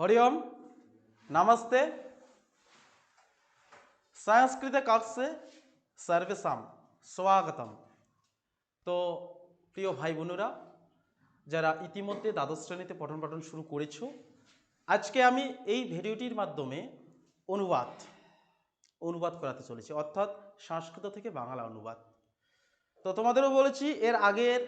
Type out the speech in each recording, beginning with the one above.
हरि ओम नमस्ते সংস্কৃত কক্ষে সর্বেশাম স্বাগতম তো প্রিয় ভাই বোনেরা যারা ইতিমধ্যে দ্বাদশ শ্রেণীতে পঠন পাঠন শুরু করেছো আজকে আমি এই ভিডিওটির মাধ্যমে অনুবাদ অনুবাদ করাতে চলেছি অর্থাৎ সংস্কৃত থেকে বাংলা অনুবাদ তো তোমাদেরও বলেছি এর আগের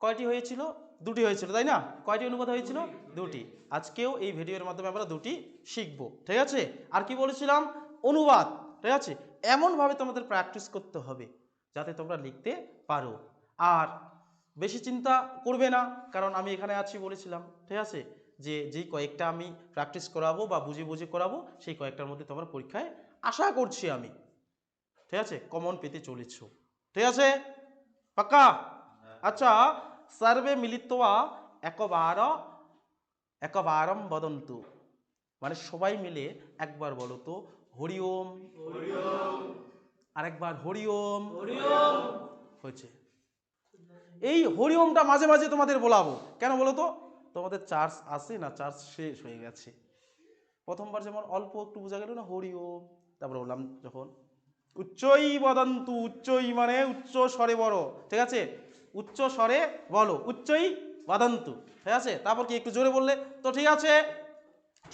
কয়টি হয়েছিল দুটি হয়েছিল তাই না? কয়টি অনুবাদ হয়েছিল? দুটি। আজকেও এই ভিডিওর মাধ্যমে আমরা দুটি শিখব ঠিক আছে? আর কি বলেছিলাম? অনুবাদ ঠিক আছে? এমনভাবে তোমাদের প্র্যাকটিস করতে হবে যাতে তোমরা লিখতে পারো। আর বেশি চিন্তা করবে না কারণ আমি এখানে আছি বলেছিলাম ঠিক আছে? যে যেই কয়েকটা আমি প্র্যাকটিস করাবো বা বুঝে বুঝে করাবো সেই কয়েকটার মধ্যে তোমার পরীক্ষায় আশা করছি আমি ঠিক আছে? কমন পেতে চলেছ ঠিক আছে? পাক্কা? আচ্ছা সর্বে মিলিত্বা একবার একবারম বদন্তু মানে সবাই মিলে একবার বলো তো হরি ওম। আরেকবার হরি ওম। হয়েছে। এই হরি ওমটা মাঝে মাঝে তোমাদের বলাবো। কেন বলো তো? তোমাদের চার্জ আসে না? চার্জ শেষ হয়ে গেছে। প্রথমবার যেমন অল্প একটু বোঝা গেল না হরি ওম। তারপরে বললাম যখন উচ্চই বদন্তু উচ্চই মানে উচ্চ স্বরে বড়। ঠিক আছে? উচ্চ স্বরে বলো উচ্চই বদন্তু। ঠিক আছে? তারপর কি একটু জোরে বললে? তো ঠিক আছে?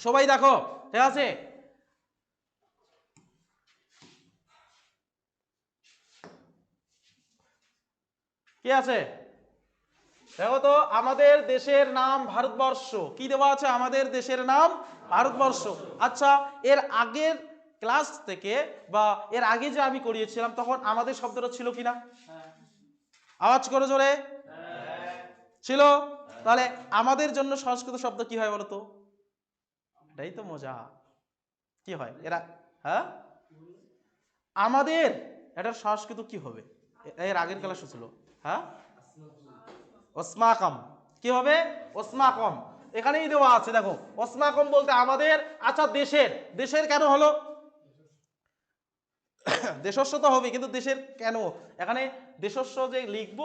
সবাই দেখো, ঠিক আছে? কি আছে? দেখো তো, আমাদের দেশের নাম ভারতবর্ষ। কি দেওয়া আছে? আমাদের দেশের নাম ভারতবর্ষ। আচ্ছা এর আগের ক্লাস থেকে বা এর আগে যে আমি করিয়েছিলাম, তখন আমাদের শব্দটা ছিল কিনা? আওয়াজ করো জোরে। ছিল? তাহলে আমাদের জন্য সংস্কৃত শব্দ কি হয় বলতো? এটাই তো মজা। কি হয়? এরা হ্যাঁ? আমাদের, এটার সংস্কৃত কি হবে? এর আগের ক্লাস ছিল হ্যাঁ? ওসমাকম। কি হবে? ওসমাকম। এখানেই দেওয়া আছে, দেখো। ওসমাকম বলতে আমাদের আচ্ছা দেশের। দেশের কেন হলো? দেশস্ব তো হবে কিন্তু দেশের কেন? এখানে দেশস্ব যে লিখব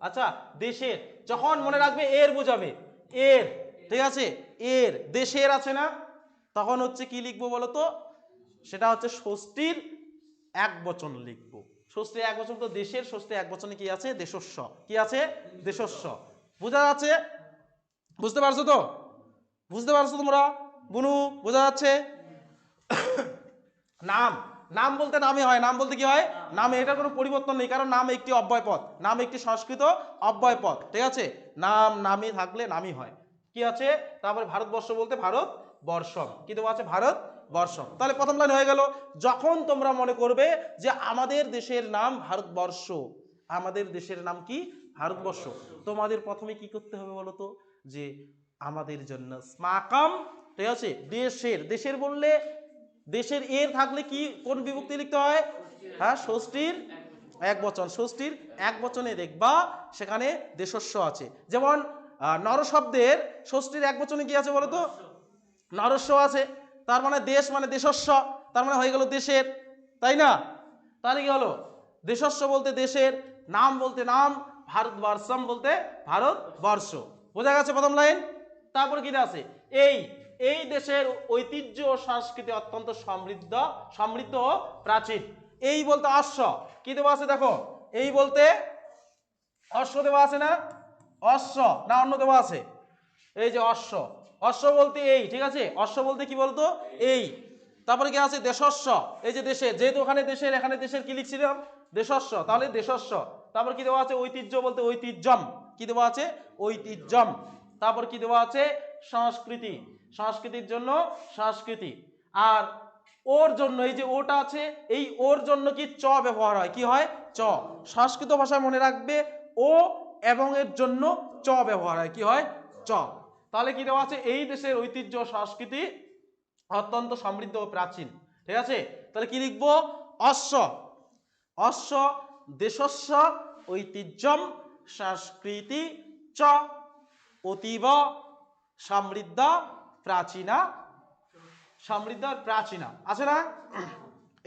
আচ্ছা দেশের, যখন মনে রাখবে এর বোঝাবে, এর, ঠিক আছে? এর, দেশের আছে না? তখন হচ্ছে কি লিখব বলো তো সেটা হচ্ছে ষষ্ঠীর এক বচন লিখব। ষষ্ঠীর এক বচন তো দেশের ষষ্ঠী এক বচনে কি আছে? দেশস্ব। কি আছে? দেশস্ব। বোঝা যাচ্ছে? বুঝতে পারছ তো? বুঝতে পারছ তোমরা? বুনু, বোঝা যাচ্ছে? নাম। নাম বলতে নামই হয়, নাম বলতে কি হয়? নামে, এটার কোনো পরিবর্তন নেই, কারণ নাম একটি অব্যয় পদ নাম একটি সংস্কৃত অব্যয় পদ ঠিক আছে? নাম নামই থাকলে নামই হয়। কি আছে? তারপরে ভারতবর্ষ বলতে ভারত বর্ষম। কি দেওয়া আছে? ভারত বর্ষম। তাহলে প্রথম লাইন হয়ে গেল। যখন তোমরা মনে করবে যে আমাদের দেশের নাম ভারতবর্ষ, আমাদের দেশের নাম কি? ভারতবর্ষ। তোমাদের প্রথমে কি করতে হবে বলো তো? যে আমাদের জন্য স্মাকাম, ঠিক আছে? দেশের দেশের বললে দেশের এর থাকলে কি কোন বিভক্তি লিখতে হয়? হ্যাঁ ষষ্ঠীর এক বচন ষষ্ঠীর এক বচনে দেখবা সেখানে দেশস্ব আছে। যেমন আহ, নর শব্দের ষষ্ঠীর এক বচনে কি আছে বলো তো নরস্ব আছে। তার মানে দেশ মানে দেশস্ব। তার মানে হয়ে গেল দেশের। তাই না? তাহলে কি হলো? দেশস্ব বলতে দেশের নাম বলতে নাম ভারতবর্ষম বলতে ভারতবর্ষ। বোঝা গেছে প্রথম লাইন? তারপরে কি আছে? এই এই দেশের ঐতিহ্য ও সংস্কৃতি অত্যন্ত সমৃদ্ধ সমৃদ্ধ ও প্রাচীন। এই বলতে অশ্ব। কি দেওয়া আছে দেখো? এই বলতে অশ্ব দেওয়া আছে না? অশ্ব না অন্য দেওয়া আছে? এই যে অশ্ব। অশ্ব বলতে এই, ঠিক আছে? অশ্ব বলতে কি বলতো? এই। তারপরে কি আছে? দেশস্ব। এই যে দেশে, যেহেতু ওখানে দেশের, এখানে দেশের কি লিখছিলাম? দেশস্ব। তাহলে দেশস্ব। তারপর কি দেওয়া আছে? ঐতিহ্য বলতে ঐতিহ্যম। কি দেওয়া আছে? ঐতিহ্যম। তারপর কি দেওয়া আছে? সংস্কৃতি। সংস্কৃতির জন্য সংস্কৃতি। আর ওর জন্য, এই যে ওটা আছে, এই ওর জন্য কি চ ব্যবহার হয়? কি হয়? চ। সংস্কৃত ভাষায় মনে রাখবে, ও এবং এর জন্য চ ব্যবহার হয়। কি হয়? চ। তাহলে কি দেওয়া আছে? এই দেশের ঐতিহ্য, সংস্কৃতি অত্যন্ত সমৃদ্ধ ও প্রাচীন। ঠিক আছে? তাহলে কি লিখব? অশ্ব। অশ্ব, দেশস্ব, ঐতিহ্যম, সংস্কৃতি, চ, অতীব সমৃদ্ধ প্রাচীনা সমৃদ্ধ প্রাচীনা। আছে না?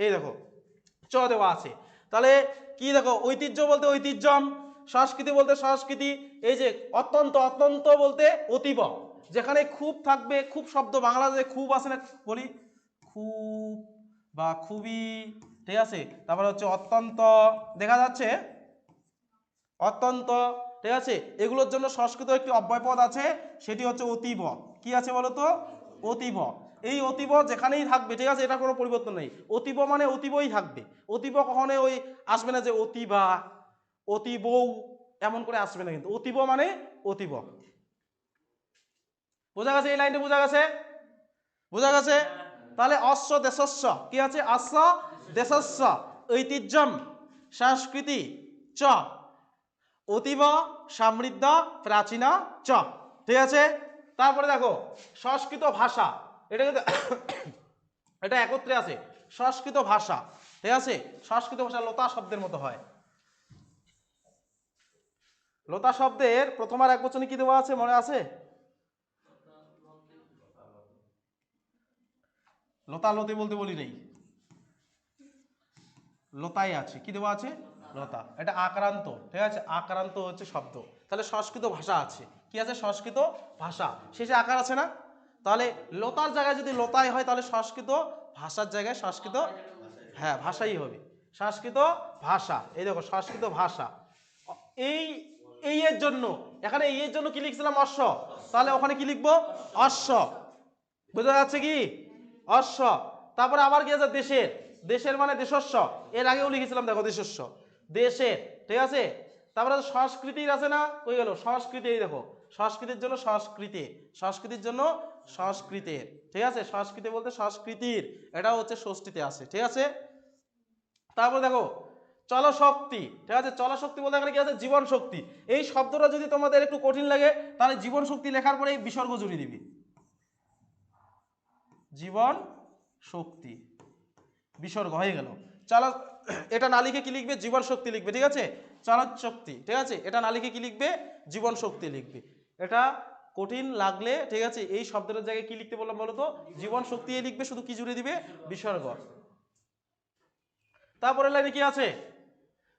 এই দেখো, চ দেওয়া আছে। তাহলে কি দেখো? ঐতিহ্য বলতে ঐতিহ্যম, সংস্কৃতি বলতে সংস্কৃতি, এই যে অত্যন্ত অত্যন্ত বলতে অতীব। যেখানে খুব থাকবে, খুব শব্দ বাংলাদেশে খুব আছে না, বলি খুব বা খুবই, ঠিক আছে? তারপরে হচ্ছে অত্যন্ত, দেখা যাচ্ছে? অত্যন্ত ঠিক আছে? এগুলোর জন্য সংস্কৃত একটি অব্যয়পদ আছে, সেটি হচ্ছে অতীব। কি আছে বলো তো অতীব। এই অতীব যেখানেই থাকবে, ঠিক আছে? এটা কোনো পরিবর্তন নেই। অতীব মানে অতীবই থাকবে। অতীব কখনো ওই আসবে না যে অতিবা, অতীবৌ, এমন করে আসবে না কিন্তু। অতীব মানে অতীব। বোঝা গেছে? এই লাইনটা বোঝা গেছে? বোঝা গেছে? তাহলে অশ্ব দেশস্ব। কি আছে? অশ্ব দেশস্ব। ঐতিহ্যম। সংস্কৃতি। চ। অতীব, সমৃদ্ধ, প্রাচীনা, চ। ঠিক আছে? তারপরে দেখো, সংস্কৃত ভাষা। এটা কিন্তু এটা একত্রে আছে। সংস্কৃত ভাষা। ঠিক আছে? সংস্কৃত ভাষা লতা শব্দের মতো হয়। লতা শব্দের প্রথম আর এক বচনে কি দেওয়া আছে? মনে আছে? লতালতি বলতে বলি নেই। লতাই আছে। কি দেওয়া আছে? লতা এটা আক্রান্ত, ঠিক আছে? আক্রান্ত হচ্ছে শব্দ। তাহলে সংস্কৃত ভাষা আছে। কি আছে? সংস্কৃত ভাষা। শেষে আকার আছে না? তাহলে লতার জায়গায় যদি লতাই হয়, তাহলে সংস্কৃত ভাষার জায়গায় সংস্কৃত হ্যাঁ ভাষাই হবে। সংস্কৃত ভাষা। এই দেখো, সংস্কৃত ভাষা। এই এই এর জন্য, এখানে এই এর জন্য কি লিখছিলাম? অশ্ব। তাহলে ওখানে কি লিখব? অশ্ব। বোঝা যাচ্ছে কি? অশ্ব। তারপরে আবার কি আছে? দেশের। দেশের মানে দেশস্ব। এর আগেও লিখেছিলাম, দেখো, দেশস্ব। দেশের, ঠিক আছে? তারপরে সংস্কৃতির আছে না? ওই গেল? সংস্কৃতি, এই দেখো। সংস্কৃতির জন্য সংস্কৃতি। সংস্কৃতির জন্য সংস্কৃতির, ঠিক আছে? সংস্কৃতি বলতে সংস্কৃতির। এটা হচ্ছে ষষ্ঠীতে আছে, ঠিক আছে? তারপর দেখো, চলশক্তি, ঠিক আছে? চলশক্তি বলতে এখানে কি আছে? জীবন শক্তি এই শব্দটা যদি তোমাদের একটু কঠিন লাগে, তাহলে জীবন শক্তি লেখার পরে এই বিসর্গ জুড়ে দিবি। জীবন শক্তি বিসর্গ হয়ে গেল। চল এটা না লিখে কি লিখবে? জীবন শক্তি লিখবে, ঠিক আছে? চলৎ শক্তি, ঠিক আছে? এটা না লিখে কি লিখবে? জীবন শক্তি লিখবে। এটা কঠিন লাগলে, ঠিক আছে, এই শব্দের জায়গায় কি লিখতে বললাম বলো তো জীবন শক্তি লিখবে, শুধু কি জুড়ে দিবে? বিসর্গ। তারপরে লাইনে কি আছে?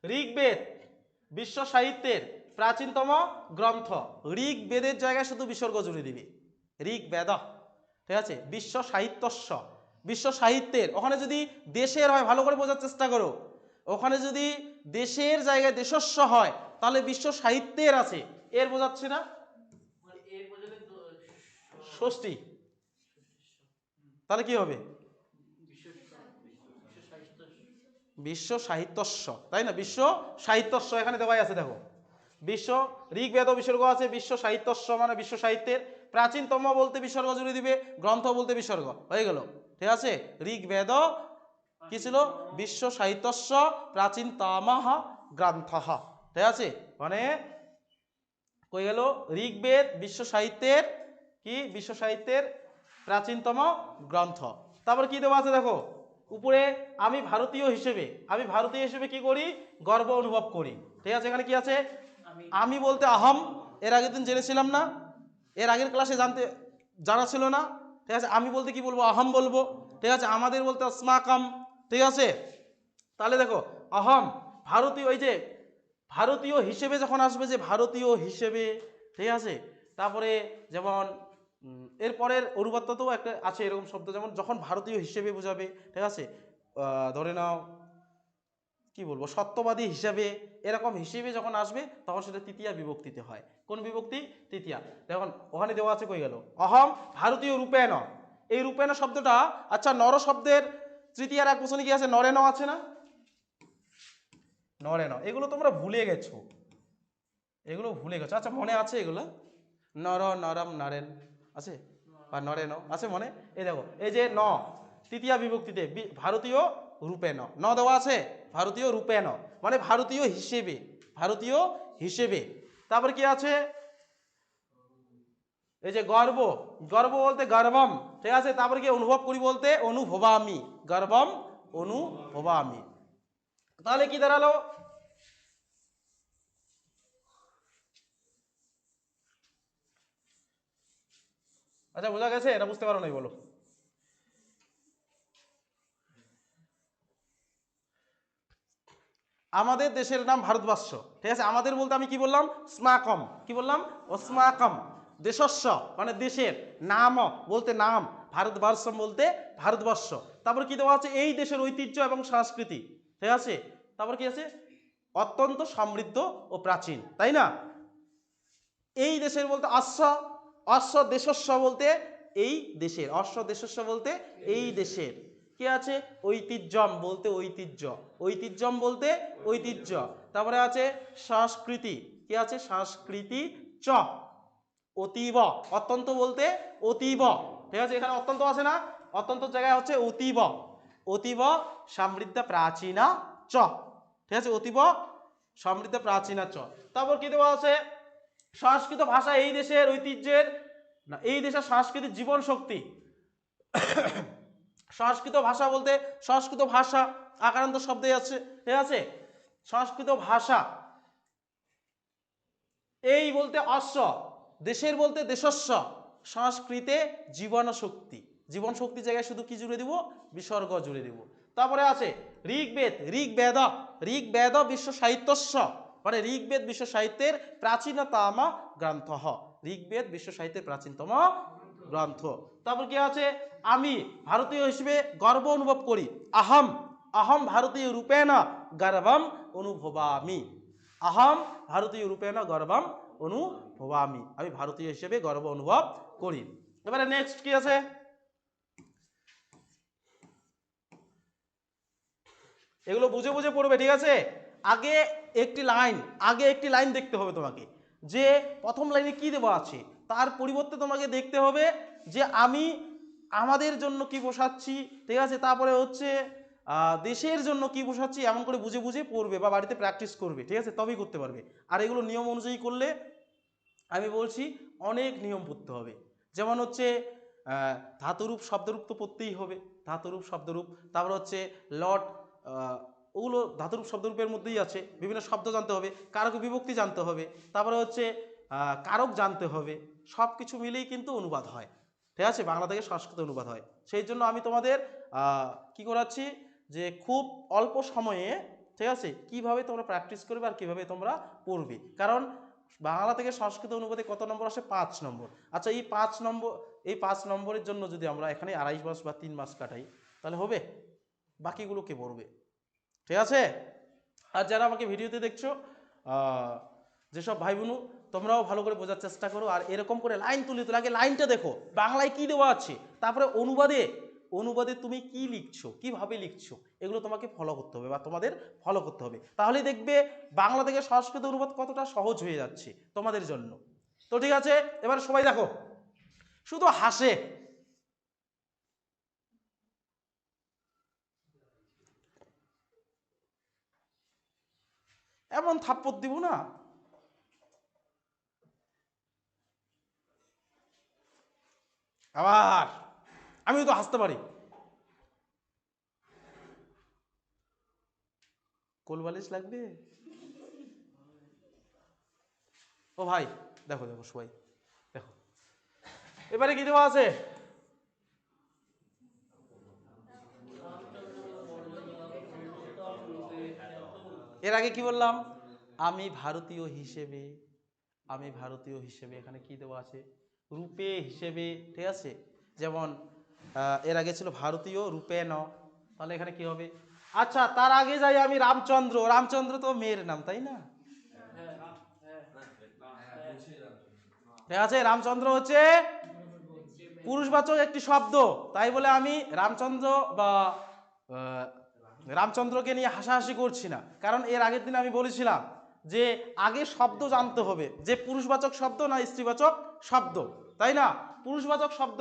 ঋগ্বেদ, বিশ্ব সাহিত্যের প্রাচীনতম গ্রন্থ। ঋগ্বেদের জায়গায় শুধু বিসর্গ জুড়ে দিবি। ঋগ্বেদ, ঠিক আছে? বিশ্ব সাহিত্যস্য। বিশ্ব সাহিত্যের ওখানে যদি দেশের হয় ভালো করে বোঝার চেষ্টা করো। ওখানে যদি দেশের জায়গায় দেশস্ব হয় তাহলে বিশ্ব সাহিত্যের আছে। এর বোঝাচ্ছে না? মানে ষষ্ঠী। তাহলে কি হবে? বিশ্ব বিশ্ব সাহিত্য বিশ্ব সাহিত্যস্য তাই না? বিশ্ব সাহিত্যস্য এখানে দেওয়াই আছে দেখো। বিশ্ব ঋগ্বেদ বিসর্গ আছে বিশ্ব সাহিত্যস্য মানে বিশ্ব সাহিত্যের প্রাচীনতম বলতে বিসর্গ জুড়ে দিবে গ্রন্থ বলতে বিসর্গ। হয়ে গেল। ঠিক আছে? ঋগ্বেদ কি ছিল? বিশ্ব সাহিত্যস্য প্রাচীনতম গ্রন্থ ঠিক আছে? মানে কই গেল? ঋগ্বেদ বিশ্ব সাহিত্যের কি? বিশ্ব সাহিত্যের প্রাচীনতম গ্রন্থ। তারপর কি দেওয়া আছে দেখো? উপরে আমি ভারতীয় হিসেবে আমি ভারতীয় হিসেবে কি করি? গর্ব অনুভব করি। ঠিক আছে? এখানে কি আছে? আমি। আমি বলতে আহম এর আগের দিন জেনেছিলাম না। এর আগের ক্লাসে জানতে জানা ছিল না। ঠিক আছে? আমি বলতে কি বলব? আহম বলব। ঠিক আছে? আমাদের বলতে স্মাকাম ঠিক আছে? তাহলে দেখো, আহম ভারতীয় ওই যে ভারতীয় হিসেবে যখন আসবে, যে ভারতীয় হিসেবে, ঠিক আছে? তারপরে যেমন এরপরের অনুবাদটাতেও একটা আছে এরকম শব্দ, যেমন যখন ভারতীয় হিসেবে বোঝাবে, ঠিক আছে? ধরে নাও কি বলব, সত্যবাদী হিসাবে, এরকম হিসেবে যখন আসবে, তখন সেটা তৃতীয়া বিভক্তিতে হয়। কোন বিভক্তি? তৃতীয়া। দেখুন, ওখানে দেওয়া আছে কই গেল? অহম ভারতীয় রূপেণ। এই রূপেণ শব্দটা আচ্ছা নর শব্দের তৃতীয়ার এক বছর কি আছে? নরেন আছে না? নরেন এগুলো তোমরা ভুলে গেছো। এগুলো ভুলে গেছো। আচ্ছা মনে আছে এগুলো? নর, নরম, নরেন। আছে? বা নরেন আছে মনে? এই দেখো, এই যে ন, তৃতীয়া বিভক্তিতে ভারতীয় রূপে ন দেওয়া আছে? ভারতীয় রূপে ন মানে ভারতীয় হিসেবে। ভারতীয় হিসেবে। তারপর কি আছে? এই যে গর্ব। গর্ব বলতে গর্বম। ঠিক আছে? তারপরে কি অনুভব করি বলতে? অনুভবামি। গর্বম, অনুভবামি। তাহলে কি দাঁড়াল? আচ্ছা বোঝা গেছে? এটা বুঝতে পারো নাই, বলো। আমাদের দেশের নাম ভারতবর্ষ। ঠিক আছে? আমাদের বলতে আমি কি বললাম? স্মাকম। কি বললাম? ও স্মাকম দেশস্ব মানে দেশের নাম, বলতে নাম। ভারতবর্ষম বলতে ভারতবর্ষ। তারপর কি দেওয়া আছে? এই দেশের ঐতিহ্য এবং সংস্কৃতি। ঠিক আছে? তারপর কি আছে? অত্যন্ত সমৃদ্ধ ও প্রাচীন। তাই না? এই দেশের বলতে অশ্ব অশ্ব দেশস্ব বলতে এই দেশের। অশ্ব দেশস্ব বলতে এই দেশের। কি আছে? ঐতিহ্যম বলতে ঐতিহ্য। ঐতিহ্যম বলতে ঐতিহ্য। তারপরে আছে সংস্কৃতি। কি আছে? সংস্কৃতি চ। অতীব। অত্যন্ত বলতে অতীব। ঠিক আছে? এখানে অত্যন্ত আছে না? অত্যন্ত জায়গায় হচ্ছে অতীব। অতীব সমৃদ্ধ প্রাচীনা চ। ঠিক আছে? অতীব সমৃদ্ধ প্রাচীনা চ। তারপর কি দেওয়া আছে? সংস্কৃত ভাষা এই দেশের ঐতিহ্যের না, এই দেশের সাংস্কৃতিক জীবন শক্তি। সংস্কৃত ভাষা বলতে সংস্কৃত ভাষা আকারান্ত শব্দে আছে, ঠিক আছে? সংস্কৃত ভাষা। এই বলতে অশ্ব, দেশের বলতে দেশস্ব। সংস্কৃতে জীবন শক্তি জীবন শক্তি জায়গায় শুধু কি জুড়ে দিব? বিসর্গ জুড়ে দিব। তারপরে আছে ঋগ্বেদ। ঋগ্বেদ ঋগ্বেদ বিশ্ব সাহিত্যস্য মানে ঋগ্বেদ বিশ্ব সাহিত্যের প্রাচীনতম গ্রন্থ। ঋগ্বেদ বিশ্ব সাহিত্যের প্রাচীনতম গ্রন্থ। তারপর কি আছে? আমি ভারতীয় হিসেবে গর্ব অনুভব করি। আহম আহম ভারতীয় রূপেণ গর্বম অনুভবামি। আহম ভারতীয় রূপে না গর্বম অনুভবামি। আমি ভারতীয় হিসেবে গর্ব অনুভব করি। এবারে নেক্সট কি আছে? এগুলো বুঝে বুঝে পড়বে, ঠিক আছে? আগে একটি লাইন, আগে একটি লাইন দেখতে হবে তোমাকে। যে প্রথম লাইনে কি দেওয়া আছে? তার পরিবর্তে তোমাকে দেখতে হবে যে আমি আমাদের জন্য কি বসাচ্ছি, ঠিক আছে? তারপরে হচ্ছে দেশের জন্য কি বসাচ্ছি, এমন করে বুঝে বুঝে পড়বে বা বাড়িতে প্র্যাকটিস করবে, ঠিক আছে? তবেই করতে পারবে। আর এগুলো নিয়ম অনুযায়ী করলে আমি বলছি অনেক নিয়ম পড়তে হবে। যেমন হচ্ছে ধাতুরূপ, শব্দরূপ তো পড়তেই হবে। ধাতুরূপ, শব্দরূপ, তারপর হচ্ছে লট ওগুলো ধাতুরূপ, শব্দরূপের মধ্যেই আছে। বিভিন্ন শব্দ জানতে হবে কারক বিভক্তি জানতে হবে। তারপরে হচ্ছে কারক জানতে হবে। সব কিছু মিলেই কিন্তু অনুবাদ হয়। ঠিক আছে? বাংলা থেকে সংস্কৃত অনুবাদ হয়। সেই জন্য আমি তোমাদের কি করাচ্ছি? যে খুব অল্প সময়ে, ঠিক আছে? কীভাবে তোমরা প্র্যাকটিস করবে আর কীভাবে তোমরা পড়বে? কারণ বাংলা থেকে সংস্কৃত অনুবাদে কত নম্বর আসে? পাঁচ নম্বর। আচ্ছা এই পাঁচ নম্বর, এই পাঁচ নম্বরের জন্য যদি আমরা এখানে আড়াই মাস বা তিন মাস কাটাই, তাহলে হবে? বাকিগুলো কে পড়বে? ঠিক আছে? আর যারা আমাকে ভিডিওতে দেখছ যেসব ভাই বোনু তোমরাও ভালো করে বোঝার চেষ্টা করো আর এরকম করে লাইন তুলি তুলে আগে লাইনটা দেখো, বাংলায় কি দেওয়া আছে? তারপরে অনুবাদে অনুবাদে তুমি কি লিখছো, কীভাবে লিখছো, এগুলো তোমাকে ফলো করতে হবে বা তোমাদের ফলো করতে হবে। তাহলে দেখবে বাংলা থেকে সংস্কৃত অনুবাদ কতটা সহজ হয়ে যাচ্ছে তোমাদের জন্য। তো ঠিক আছে, এবার সবাই দেখো, শুধু হাসে। এমন থাপ্পড় দিব না। আবার। আমিও তো হাসতে পারি। কোলবালিশ লাগবে? ও ভাই, দেখো দেখো, সবাই, দেখো। এবারে কি দেওয়া আছে? এর আগে কি বললাম? আমি ভারতীয় হিসেবে, আমি ভারতীয় হিসেবে এখানে কি দেওয়া আছে? রূপে হিসেবে, ঠিক আছে? যেমন এর আগে ছিল ভারতীয় রূপে ন। তাহলে এখানে কি হবে? আচ্ছা তার আগে যাই আমি রামচন্দ্র। রামচন্দ্র তো মেয়ের নাম, তাই না? ঠিক আছে রামচন্দ্র হচ্ছে পুরুষবাচক একটি শব্দ। তাই বলে আমি রামচন্দ্র বা রামচন্দ্রকে নিয়ে হাসাহাসি করছি না। কারণ এর আগের দিন আমি বলেছিলাম যে, আগে শব্দ জানতে হবে। যে পুরুষবাচক শব্দ, না স্ত্রীবাচক শব্দ, তাই না? পুরুষবাচক শব্দ,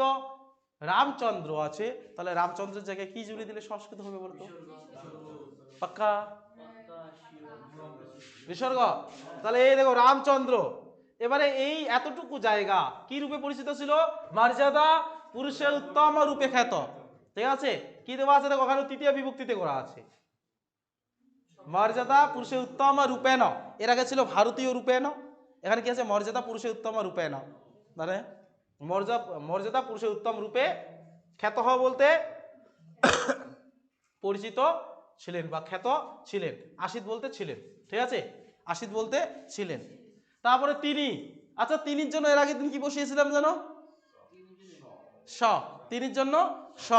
রামচন্দ্র আছে, তাহলে রামচন্দ্রের জায়গায় কি জুড়ে দিলে সংস্কৃত হবে বলতো? পাক্কা? বিসর্গ তাহলে এই দেখো, রামচন্দ্র। এবারে এই এতটুকু জায়গা কি রূপে পরিচিত ছিল? মর্যাদা পুরুষের উত্তম রূপে খ্যাত। ঠিক আছে? কি দেওয়া আছে? দেখো, ওখানে তৃতীয় বিভক্তিতে করা আছে। মর্যাদা পুরুষের উত্তম রূপেণ। এর আগে ছিল ভারতীয় রূপেণ। এখানে কি আছে? মর্যাদা পুরুষের উত্তম রূপেণ মানে মর্যাদা মর্যাদা পুরুষের উত্তম রূপে খ্যাত হওয়া বলতে পরিচিত ছিলেন বা খ্যাত ছিলেন। আশিত বলতে ছিলেন। ঠিক আছে? আশিত বলতে ছিলেন। তারপরে তিনি। আচ্ছা তিনির জন্য এর আগের দিন কি বসিয়েছিলাম জানো? স। তিনির জন্য স।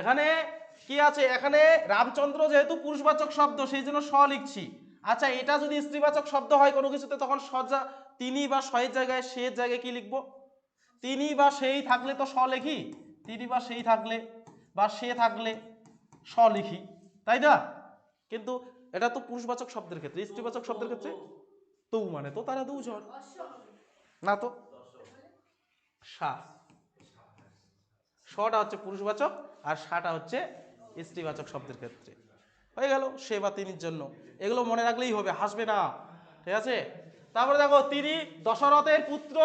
এখানে কি আছে? এখানে রামচন্দ্র যেহেতু পুরুষবাচক শব্দ, সেই জন্য স লিখছি। আচ্ছা এটা যদি স্ত্রীবাচক শব্দ হয় কোনো কিছুতে, তখন সজা, তিনি বা সয়ের জায়গায় সে জায়গায় কি লিখব? তিনি বা সেই থাকলে তো স লিখি তিনি বা সেই থাকলে বা সে থাকলে স লিখি তাই না? কিন্তু এটা তো পুরুষবাচক শব্দের ক্ষেত্রে, স্ত্রীবাচক শব্দের ক্ষেত্রে তু মানে তো তারা দুজন। না তো? সা। শটা হচ্ছে পুরুষবাচক আর সাটা হচ্ছে স্ত্রীবাচক শব্দের ক্ষেত্রে। হয়ে গেল সে বা তিনির জন্য। এগুলো মনে রাখলেই হবে, হাসবে না। ঠিক আছে? তারপরে দেখো, তিনি দশরথের পুত্র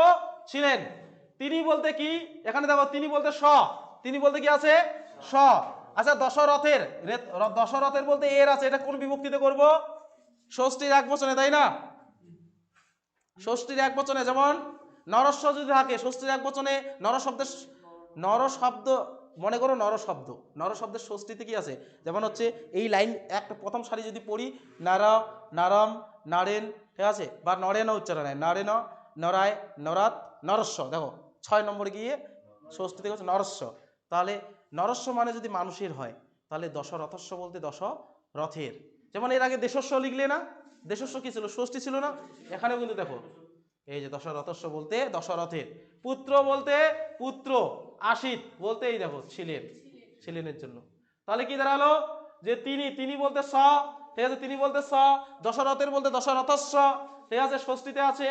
ছিলেন। তিনি বলতে কি? এখানে দেখো, তিনি বলতে স। তিনি বলতে কি আছে? স। আচ্ছা দশরথের দশরথের বলতে এর আছে, এটা কোন বিভক্তিতে করব? ষষ্ঠীর এক বচনে, তাই না? ষষ্ঠীর এক বচনে, যেমন, নরস্ব যদি থাকে, ষষ্ঠীর এক বচনে নর শব্দের নর শব্দ মনে করো নর শব্দ নর শব্দের ষষ্ঠীতে কি আছে? যেমন হচ্ছে এই লাইন, একটা প্রথম সারি যদি পড়ি, নারা, নারম, নারেন, ঠিক আছে? বা নরেন উচ্চারণ হয় নারেন, নরায়, নরাত, নরস্ব। দেখো, ছয় নম্বরে গিয়ে ষষ্ঠী থেকে হচ্ছে নরস্ব। তাহলে নরস্ব মানে যদি মানুষের হয়, তাহলে দশরথস্ব বলতে দশ রথের যেমন এর আগে দেশস্ব লিখলে না? দেশস্ব কি ছিল? ষষ্ঠী ছিল না? এখানেও কিন্তু দেখো, এই যে দশরথস্ব বলতে দশরথের। পুত্র বলতে পুত্র। আশিত বলতে এই দেখো ছিলেন। ছিলেনের জন্য। তাহলে কি দাঁড়াল? যে তিনি তিনি বলতে স ঠিক আছে তিনি বলতে স দশরথের বলতে দশরথস্ব ঠিক আছে ষষ্ঠীতে আছে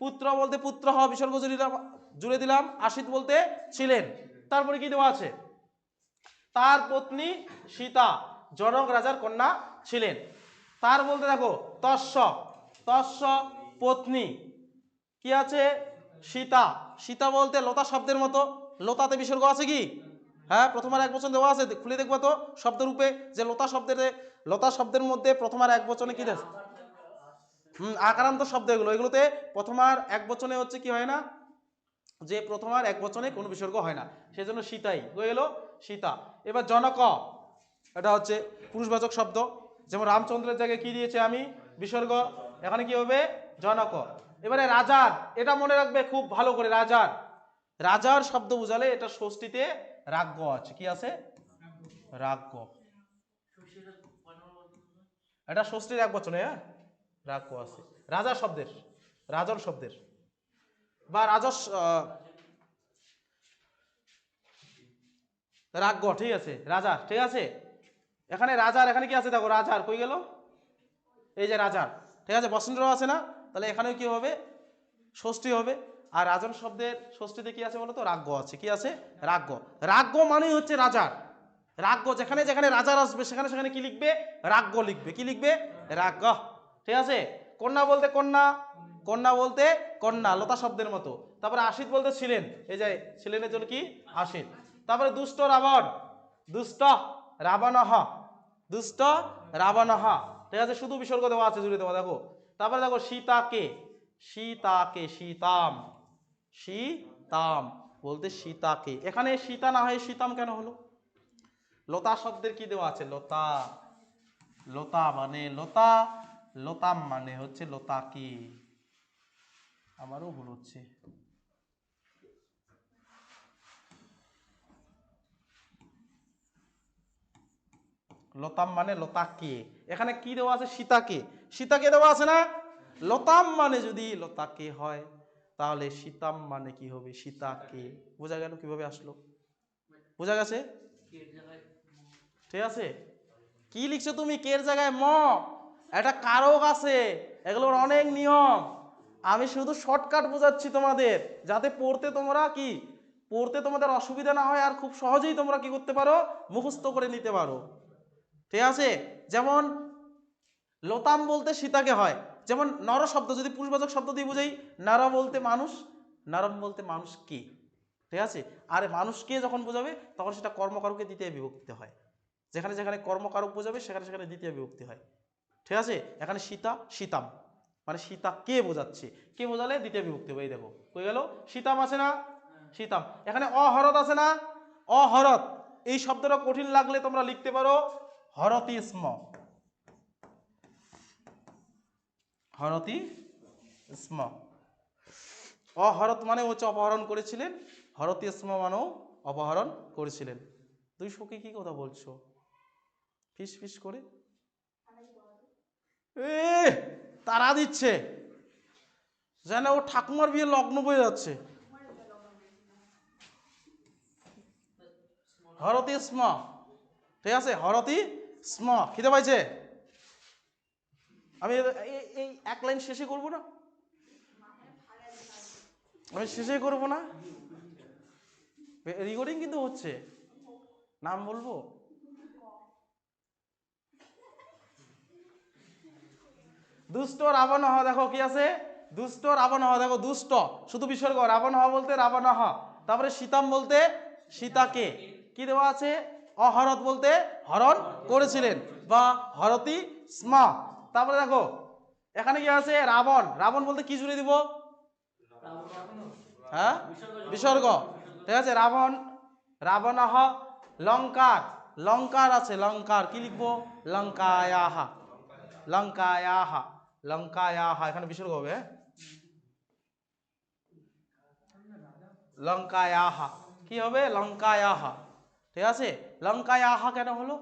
পুত্র বলতে পুত্র হ বিসর্গ জুড়ে দিলাম জুড়ে দিলাম আশিত বলতে ছিলেন। তারপরে কি দেওয়া আছে? তার পত্নী সীতা জনক রাজার কন্যা ছিলেন। তার বলতে দেখো তস্য তস্য পত্নী। কি আছে? সীতা। সীতা বলতে লতা শব্দের মতো। লতাতে বিসর্গ আছে কি? হ্যাঁ প্রথম আর এক বচন দেওয়া আছে, খুলে দেখব তো শব্দরূপে যে লতা শব্দের লতা শব্দের মধ্যে প্রথম আর এক বচনে কি দেয় হুম, আকারান্ত শব্দ এগুলো। এগুলোতে প্রথম আর এক বচনে হচ্ছে কি হয় না? যে প্রথম আর এক বচনে কোনো বিসর্গ হয় না। সেজন্য সীতাই। হয়ে গেল সীতা। এবার জনক। এটা হচ্ছে পুরুষবাচক শব্দ। যেমন রামচন্দ্রের জায়গায় কি দিয়েছে আমি? বিসর্গ। এখানে কি হবে? জনক। এবারে রাজার। এটা মনে রাখবে খুব ভালো করে, রাজার। রাজার শব্দ বুঝালে এটা ষষ্ঠীতে রাজ্ঞ আছে। কি আছে? রাজ্ঞ এটা ষষ্ঠীর এক বচনে হ্যাঁ? রাজ্ঞ আছে। রাজা শব্দের, রাজন শব্দের। বা রাজস রাজ্ঞ ঠিক আছে। রাজার ঠিক আছে? এখানে রাজার, এখানে কি আছে? দেখো, রাজার, কই গেল? এই যে রাজার, ঠিক আছে? বসন্ত আছে না? তাহলে এখানেও কি হবে? ষষ্ঠী হবে। আর রাজন শব্দের ষষ্ঠীতে কি আছে বলতো? রাজ্ঞ আছে। কি আছে? রাজ্ঞ। রাজ্ঞ মানেই হচ্ছে রাজার রাজ্ঞ যেখানে যেখানে রাজার আসবে, সেখানে সেখানে কি লিখবে? রাজ্ঞ লিখবে। কি লিখবে? রাজ্ঞ। ঠিক আছে? কন্যা বলতে কন্যা কন্যা বলতে কন্যা, লতা শব্দের মতো। তারপরে আশিত বলতে ছিলেন। এই যে ছিলেনের জন্য কি? আশিত। তারপরে দুষ্ট রাবণ। দুষ্ট রাবণহ। দুষ্ট রাবণহ। ঠিক আছে? শুধু বিসর্গ দেওয়া আছে জুড়ে দেওয়া। দেখো। তারপরে দেখো, সীতাকে। সীতাকে সীতাম। সীতাম বলতে সীতাকে। এখানে সীতা না হয় সীতাম কেন হলো? লতা শব্দের কি দেওয়া আছে? লতা। লতা মানে লতা, লতাম মানে হচ্ছে লতাকে। আমারও ভুল হচ্ছে। লতাম মানে লতাকে। এখানে কি দেওয়া আছে? সীতাকে। সীতাকে দেওয়া আছে না? লতাম মানে যদি লতাকে হয়। তাহলে সীতাম মানে কি হবে? সীতাকে বোঝা গেল কীভাবে আসলো? বোঝা গেছে? ঠিক আছে? কি লিখছো তুমি? কের জায়গায় ম? একটা কারক আছে। এগুলোর অনেক নিয়ম। আমি শুধু শর্টকাট বোঝাচ্ছি তোমাদের। যাতে পড়তে তোমরা কি? পড়তে তোমাদের অসুবিধা না হয় আর খুব সহজেই তোমরা কি করতে পারো? মুখস্থ করে নিতে পারো। ঠিক আছে? যেমন লতাম বলতে সীতাকে হয়। যেমন নর শব্দ, যদি পুরুষবাচক শব্দ দিয়ে বুঝাই, নারা বলতে মানুষ, নারম বলতে মানুষ কে? ঠিক আছে? আর মানুষকে যখন বোঝাবে, তখন সেটা কর্মকারকে দ্বিতীয় বিভক্তি হয়। যেখানে যেখানে কর্মকারক বোঝাবে, সেখানে সেখানে দ্বিতীয় বিভক্তি হয়। ঠিক আছে? এখানে সীতা, সীতাম। মানে সীতা কে বোঝাচ্ছে? কে বোঝালে দ্বিতীয় বিভক্তি হবে, এই দেখো। হয়ে গেল? সীতাম আছে না? সীতাম। এখানে অহরত আছে না? অহরত। এই শব্দটা কঠিন লাগলে তোমরা লিখতে পারো হরতি স্ম হরতি স্ম। অহরত মানে হচ্ছে অপহরণ করেছিলেন। হরত ইসমা মানেও অপহরণ করেছিলেন। দুই সখী কি কথা বলছো? ফিস ফিস করে। এ তারা দিচ্ছে। যেন ও ঠাকুমার বিয়ে লগ্ন বয়ে যাচ্ছে। হরতি স্ম। ঠিক আছে? হরতি স্ম। খিদে পাইছে? আমি এই- এক লাইন শেষে করব না? আমি শেষে করব না? রেকর্ডিং কিন্তু হচ্ছে। নাম বলব? দুষ্ট রাবণ হ, দেখো কি আছে? দুষ্ট রাবণ হ, দেখো দুষ্ট। শুধু বিসর্গ, রাবণ হ বলতে রাবণ হ। তারপরে সীতাম বলতে সীতাকে। কি দেওয়া আছে? অহরত বলতে হরণ করেছিলেন। বা হরতি স্মা। তারপরে দেখো, এখানে কি আছে? রাবণ। রাবণ বলতে কি জুড়ে দিব? হ্যাঁ? বিসর্গ। ঠিক আছে, রাবণ রাবণ রাবণাহ, লঙ্কার। লঙ্কার আছে, লঙ্কার। কি লিখব? লঙ্কায়াহা। লঙ্কায়াহা। লঙ্কায়াহা। এখানে বিসর্গ হবে হ্যাঁ? লঙ্কায়াহা। কি হবে? লঙ্কায়াহা। ঠিক আছে? লঙ্কায়াহা কেন হলো?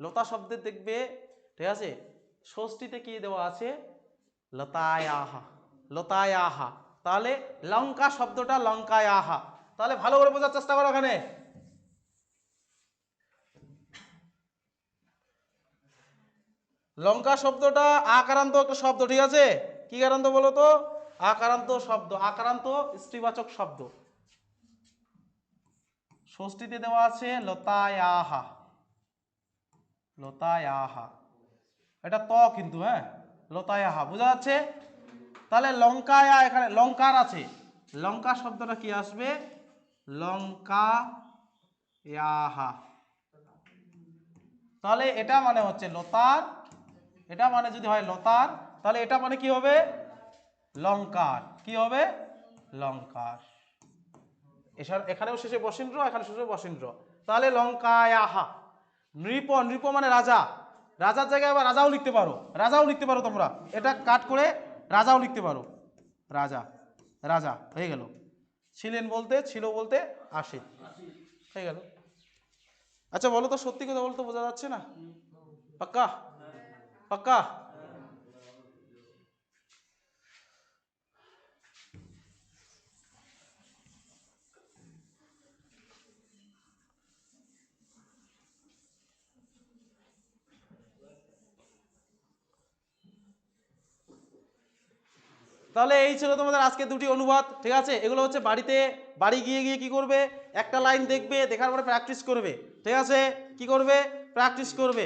লতা শব্দের দেখবে, ঠিক আছে? ষষ্ঠীতে কি দেওয়া আছে? লতায়াহা লতায়াহা। তাহলে লঙ্কা শব্দটা লঙ্কায়াহা। তাহলে ভালো করে বোঝার চেষ্টা করো ওখানে লঙ্কা শব্দটা আকারান্ত একটা শব্দ, ঠিক আছে? কি কারান্ত বলো তো? আকারান্ত শব্দ, আকারান্ত স্ত্রীবাচক শব্দ। ষষ্ঠীতে দেওয়া আছে লতায়াহা। লতায়াহা। এটা ত কিন্তু হ্যাঁ? লতায়াহা বোঝা যাচ্ছে? তাহলে লঙ্কায়া এখানে, লঙ্কার আছে। লঙ্কা শব্দটা কি আসবে? লঙ্কা ইয়াহা তাহলে এটা মানে হচ্ছে লতার, এটা মানে যদি হয় লতার, তাহলে এটা মানে কি হবে? লঙ্কার। কি হবে? লঙ্কার। এখানেও শেষে বসেন্দ্র, এখানে শেষে বসেন্দ্র। তাহলে লঙ্কায়াহা নৃপ নৃপ মানে রাজা। রাজার জায়গায় আবার রাজাও লিখতে পারো, রাজাও লিখতে পারো তোমরা। এটা কাট করে রাজাও লিখতে পারো। রাজা রাজা, হয়ে গেল। ছিলেন বলতে, ছিল বলতে আসে। হয়ে গেল। আচ্ছা বলো তো, সত্যি কথা বলতো বোঝা যাচ্ছে না? পাক্কা? পাক্কা? তাহলে এই ছিল তোমাদের আজকে দুটি অনুবাদ, ঠিক আছে? এগুলো হচ্ছে বাড়িতে বাড়ি গিয়ে গিয়ে কি করবে? একটা লাইন দেখবে, দেখার পরে প্র্যাকটিস করবে, ঠিক আছে? কি করবে? প্র্যাকটিস করবে।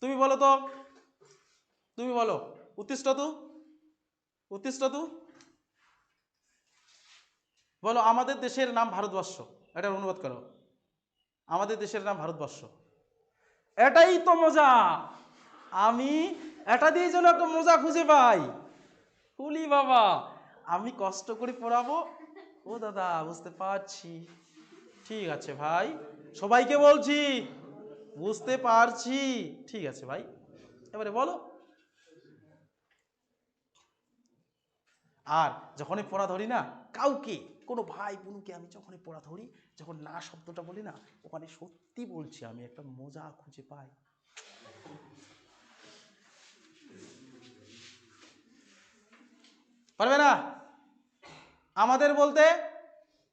তুমি বলো তো, তুমি বলো উত্তিষ্ঠতু উত্তিষ্ঠতু বলো, আমাদের দেশের নাম ভারতবর্ষ, এটার অনুবাদ করো। আমাদের দেশের নাম ভারতবর্ষ। এটাই তো মজা। আমি এটা দিয়ে যেন একটা মজা খুঁজে পাই। হুলি বাবা, আমি কষ্ট করে পড়াবো? ও দাদা, বুঝতে পারছি। ঠিক আছে ভাই, সবাইকে বলছি, বুঝতে পারছি। ঠিক আছে ভাই, এবারে বলো। আর যখনই পড়া ধরি না, কাউকে, কোনো ভাই বোনকে আমি যখনই পড়া ধরি, যখন না শব্দটা বলি না, ওখানে সত্যি বলছি আমি, একটা মজা খুঁজে পাই। পারবে না? আমাদের বলতে,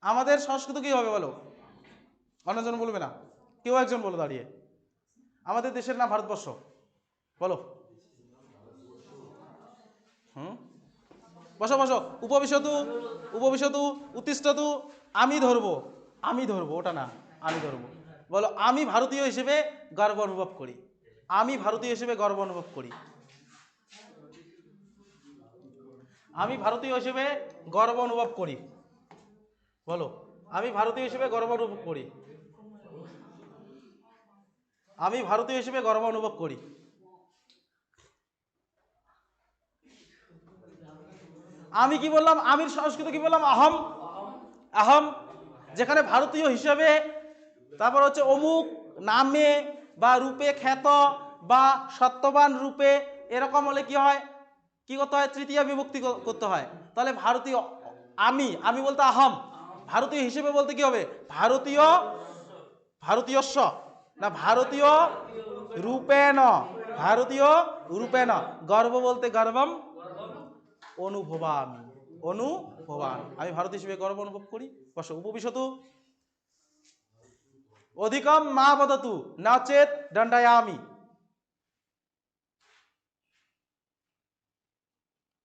আমাদের সংস্কৃত কি হবে বলো। অন্যজন বলবে না। কেউ একজন বলো দাঁড়িয়ে। আমাদের দেশের নাম ভারতবর্ষ। বলো। হুম? বসো বসো। উপবিশতু উপবিশতু, উত্তিষ্ঠতু, আমি ধরবো। আমি ধরবো, ওটা না। আমি ধরবো। বলো, আমি ভারতীয় হিসেবে গর্ব অনুভব করি। আমি ভারতীয় হিসেবে গর্ব অনুভব করি। আমি ভারতীয় হিসেবে গর্ব অনুভব করি। বলো, আমি ভারতীয় হিসেবে গর্ব অনুভব করি। আমি ভারতীয় হিসেবে গর্ব অনুভব করি। আমি কি বললাম? আমির সংস্কৃত কি বললাম? আহম। আহম, যেখানে ভারতীয় হিসেবে তারপর হচ্ছে অমুক নামে বা রূপে খ্যাত বা সত্যবান রূপে এরকম হলে কি হয়? কি করতে হয়? তৃতীয় বিভক্তি করতে হয়। তাহলে ভারতীয় আমি আমি বলতে আহম। ভারতীয় হিসেবে বলতে কি হবে? ভারতীয়, ভারতীয়স্ব। না, ভারতীয় রূপেণ ভারতীয় রূপেণ। গর্ব বলতে গর্বম, অনুভবামি অনুভবামি। আমি ভারত হিসেবে গর্ব অনুভব করি। বসো, উপবিশতু। অধিকম মা বদতু, না নাচেত দণ্ডায়ামি।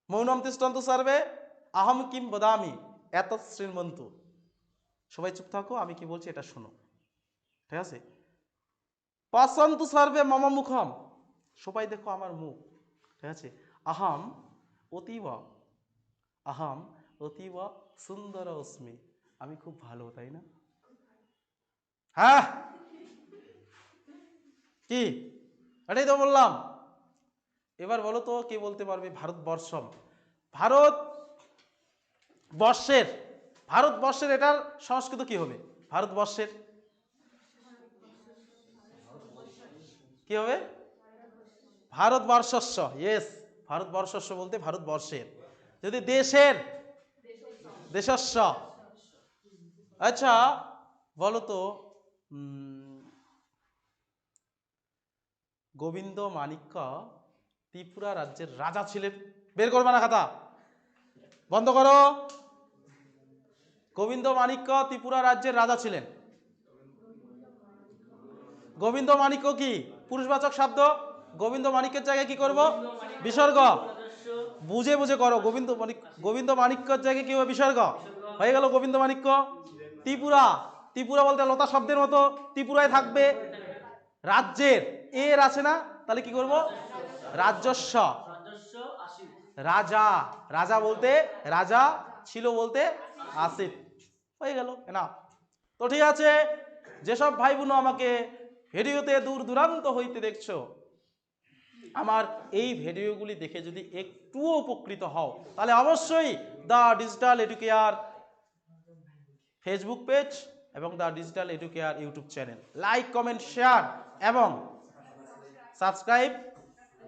মৌনম তিষ্টন্ত সার্বে, আহম কিম বদামি এত শ্রীমন্ত সবাই চুপ থাকো, আমি কি বলছি এটা শোনো। ঠিক আছে? পছন্দ সার্বে মম মুখম। সবাই দেখো আমার মুখ। ঠিক আছে? আহাম অতীব আহাম অতীব সুন্দর অস্মি। আমি খুব ভালো, তাই না? হ্যাঁ? কি? এটাই তো বললাম। এবার বলো তো কে বলতে পারবে ভারতবর্ষম? ভারত বর্ষের, ভারতবর্ষের এটার সংস্কৃত কি হবে? ভারতবর্ষের। কি হবে? ভারতবর্ষস্য ইয়েস ভারতবর্ষস্য বলতে ভারতবর্ষের। যদি দেশের, দেশস্ব। আচ্ছা বলো তো গোবিন্দ মাণিক্য ত্রিপুরা রাজ্যের রাজা ছিলেন। বের করবে না খাতা। বন্ধ করো। গোবিন্দ মাণিক্য ত্রিপুরা রাজ্যের রাজা ছিলেন। গোবিন্দ মাণিক্য কি? পুরুষবাচক শব্দ। গোবিন্দ মাণিক্যের জায়গায় কি করব? বিসর্গ। বুঝে বুঝে করো। গোবিন্দ মাণিক গোবিন্দ মাণিক্যর জায়গায় কি হবে? বিসর্গ। হয়ে গেল গোবিন্দ মাণিক্য। ত্রিপুরা। ত্রিপুরা বলতে লতা শব্দের মতো ত্রিপুরায় থাকবে। রাজ্যের এর আছে না? তাহলে কি করব? রাজস্ব। রাজস্ব রাজা। রাজা বলতে রাজা ছিল বলতে আসিফ। হয়ে গেল না তো ঠিক আছে যেসব ভাই বোন আমাকে ভিডিওতে দূর দূরান্ত হইতে দেখছ আমার এই ভিডিওগুলি দেখে যদি একটুও উপকৃত হও তাহলে অবশ্যই the digital Educare Facebook page এবং the digital Educare YouTube channel. Like comment share এবং সাবস্ক্রাইব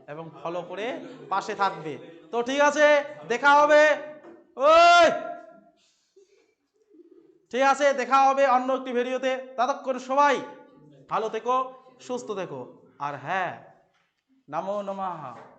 এবং ফলো করে পাশে থাকবে। তো ঠিক আছে, দেখা হবে। ওই! ঠিক আছে, দেখা হবে অন্য একটি ভিডিওতে। ততক্ষণ সবাই ভালো থেকো, সুস্থ থেকো। আর হ্যাঁ নমো নমঃ।